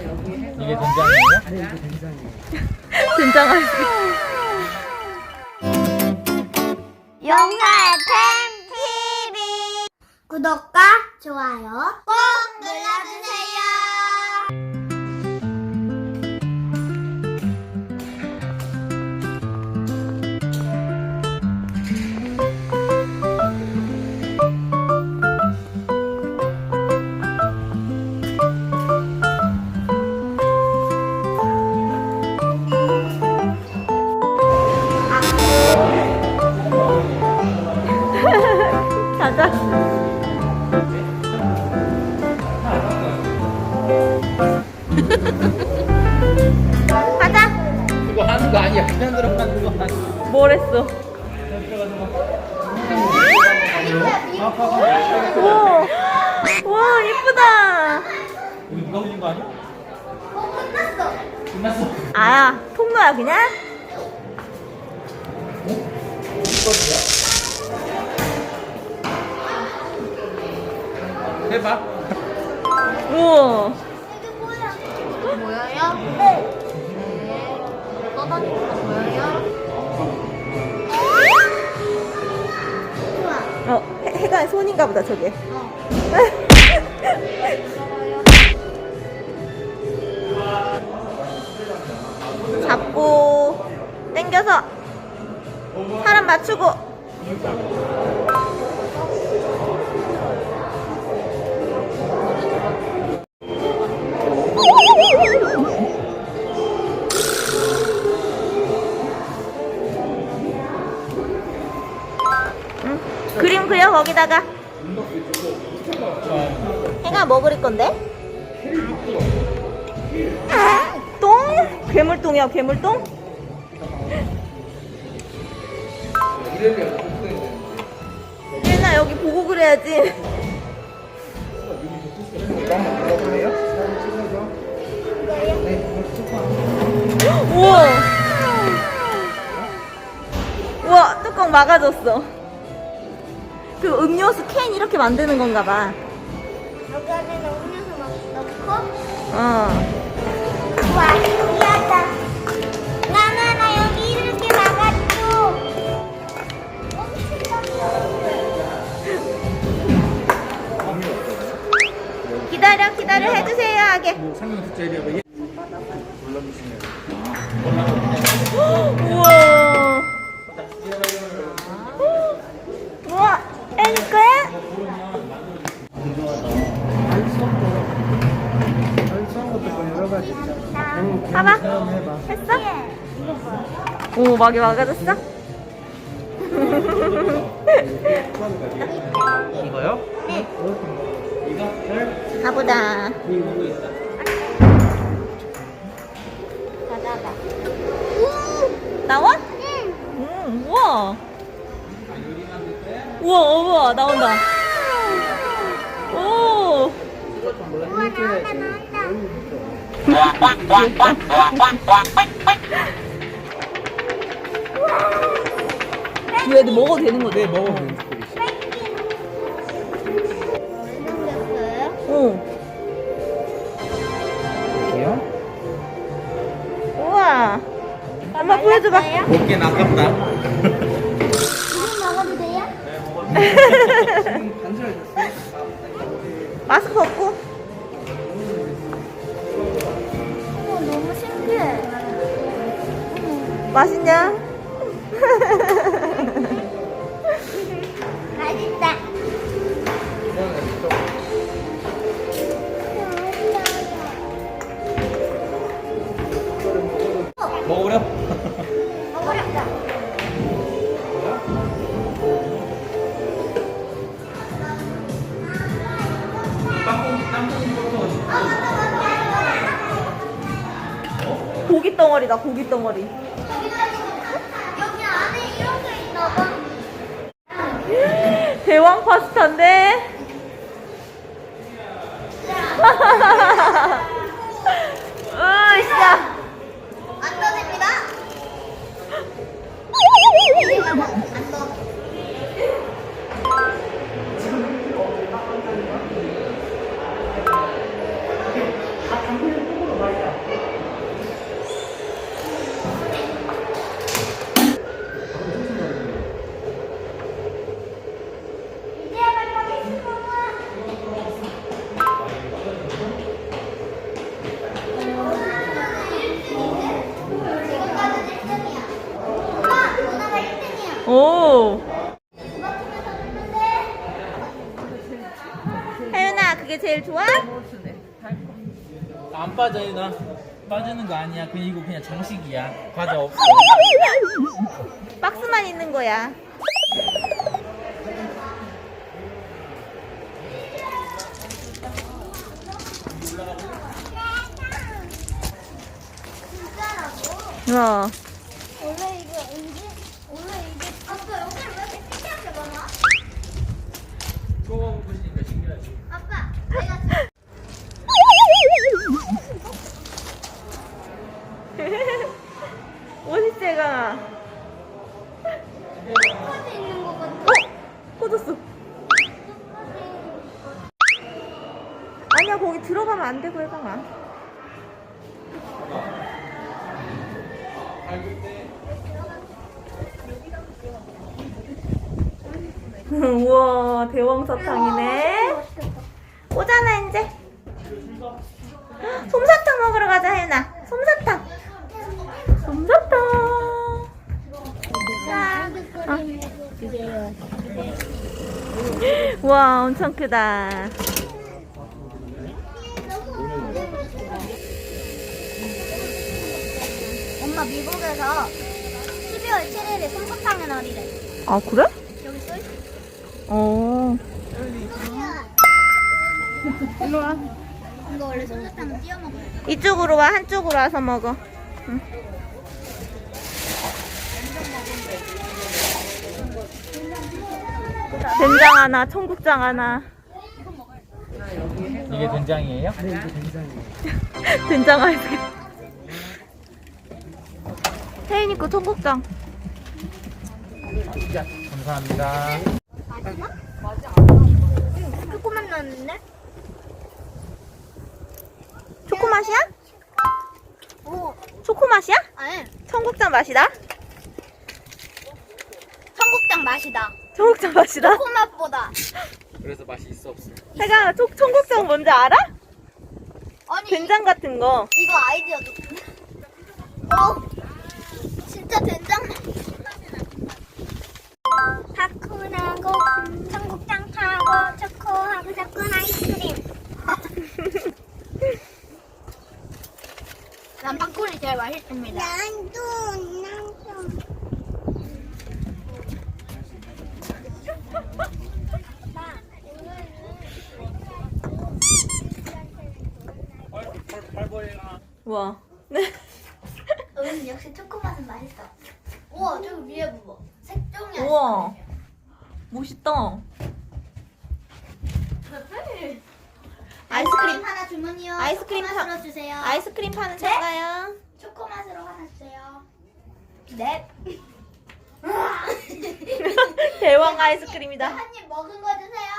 이게 된장이에요? 아니 이게 된장이에요. 된장할 영사의 팬 TV 구독과 좋아요 꼭 눌러주세요. 가자. 가자. 그거 하는 거 아니야. 그냥 들어가는 거 아니야. 뭘 했어? 우와, 우와 이쁘다. 우리 누가 흘린 거 아니야? 어 끝났어. 끝났어. 아, 통로야 그냥? 해봐. 우와. 이게 뭐야? 보여요? 네. 네. 떠다니는 거 보여요? 좋아. 어, 해, 해가 손인가 보다 저게. 잡고 당겨서 사람 맞추고 그려 거기다가 해가 뭐 그릴 건데? 똥? 괴물똥이야 괴물똥? 얘나 여기 보고 그래야지 우와 우와 뚜껑 막아줬어 그 음료수 캔 이렇게 만드는 건가 봐 여기 안에는 음료수 막 넣고. 어. 와 봐봐. 했어? 오 막이 막아줬어? 이거요? 가보자 우와 나온다 오 우와 나온다 나온다. 애들 먹어도 되는 거지? 네, 먹어도 되는 생겼어요? 어 거예요? 우와 엄마 보여줘봐 먹기엔 아깝다. 이거 먹어도 돼요? 마스크 벗고 어 너무 신기해. 맛있냐? 고기 덩어리다 고기 덩어리 여기 안에 이렇게 있나 봐. 대왕 파스타인데? 으쌰 빠져요 나. 빠지는 거 아니야. 이거 그냥 장식이야. 과자 없어. 박스만 있는 거야. 어. 원 아니야, 거기 들어가면 안 되고 해봐봐. 우와, 대왕 사탕이네. 오잖아, 이제. 헉, 솜사탕 먹으러 가자, 혜연아. 솜사탕. 솜사탕. 자, 어. 와, 엄청 크다. 엄마 미국에서 12월 7일에 솜사탕의 날이래. 아, 그래? 여기 써 있어. 어. 일로 와. 이거 원래 솜사탕 띄어 먹어요. 이쪽으로 와, 한쪽으로 와서 먹어. 응. 된장 하나, 청국장 하나. 이게 된장이에요? 네, 이게 된장이에요. 된장 아이스크림. 혜인이 거 청국장. 감사합니다. 조금만 넣었는데? 초코 맛이야? 오, 초코 맛이야? 아니. 청국장 맛이다? 청국장 맛이다. 청국장 맛이다? 콩맛보다. 그래서 맛이 있어 없어. 내가 초, 청국장 뭔지 알아? 아니, 된장 같은 거. 이거 아이디어 좋던데? 어, 진짜 된장 맛. 다쿠나고 청국장 타고 초코하고 섞은 아이스크림. 난 팝콘이 제일 맛있습니다. 난도, 난도. 우와. 네. 음, 역시 초코맛은 맛있어. 우와, 저기 위에 뭐 색종이 우와. 멋있다. 아이스크림. 하나 주문이요. 아이스크림 사- 초코맛으로 주세요. 아이스크림 파는 차가요? 초코맛으로 하나 주세요. 네. 대왕 아이스크림이다. 한입 먹은 거 주세요.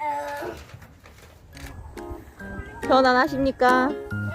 어, 전환하십니까? 언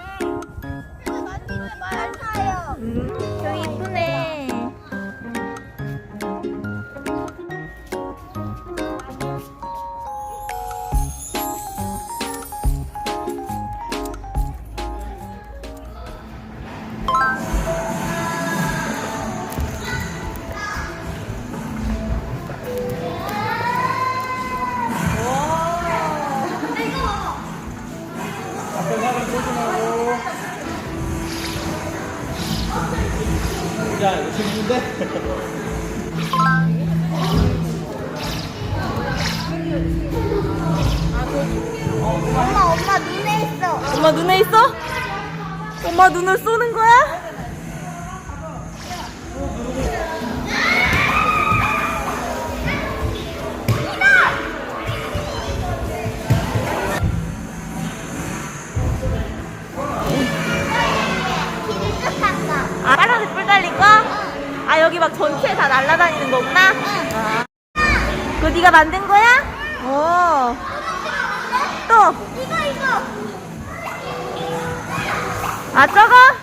엄마 눈에 있어? 엄마 눈을 쏘는 거야? 아, 빨간색 뿔 달린 거? 아, 여기 막 전체에 다 날아다니는 거구나? 아. 그거 네가 만든 거야? 오. 또. 이거, 이거. 아, 저거?